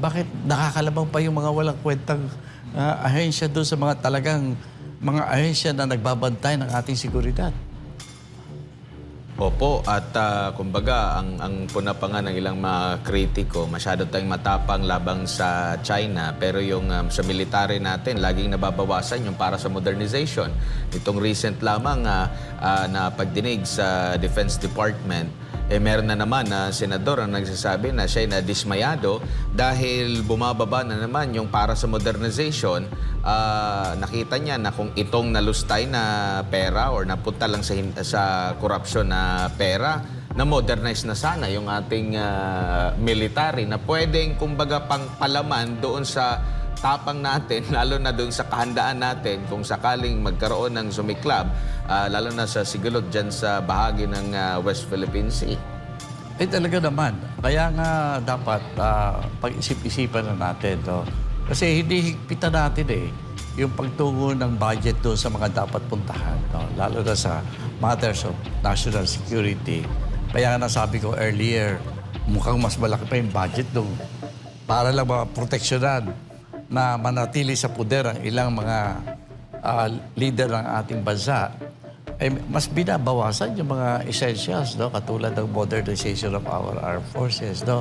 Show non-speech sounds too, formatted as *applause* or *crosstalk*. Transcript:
bakit nakakalabang pa yung mga walang kwentang ah, ahensya doon sa mga talagang mga ahensya na nagbabantay ng ating seguridad? Opo, at ah, kumbaga, ang, ang puna pa nga ng ilang mga kritiko, masyado tayong matapang labang sa China, pero yung um, sa military natin, laging nababawasan yung para sa modernization. Itong recent lamang ah, ah, na pagdinig sa Defense Department, eh meron na naman na senador ang nagsasabi na siya na dismayado dahil bumababa na naman yung para sa modernization. Ah, nakita niya na kung itong nalustay na pera or napunta lang sa, sa corruption na pera, na modernize na sana yung ating ah, military na pwedeng kumbaga pang palaman doon sa tapang natin, *laughs* lalo na doon sa kahandaan natin kung sakaling magkaroon ng sumiklab, ah, lalo na sa sigulot dyan sa bahagi ng ah, West Philippine Sea. Eh talaga naman. Kaya nga dapat ah, pag-isip-isipan na natin. No? Kasi hindi higpitan natin eh yung pagtungo ng budget doon sa mga dapat puntahan. No? Lalo na sa matters of national security. Kaya nga nasabi ko earlier, mukhang mas malaki pa yung budget doon para lang maproteksyonan na manatili sa puder ang ilang mga ah, leader ng ating bansa eh, mas binabawasan yung mga essentials, no? katulad ng modernization of our armed forces. No?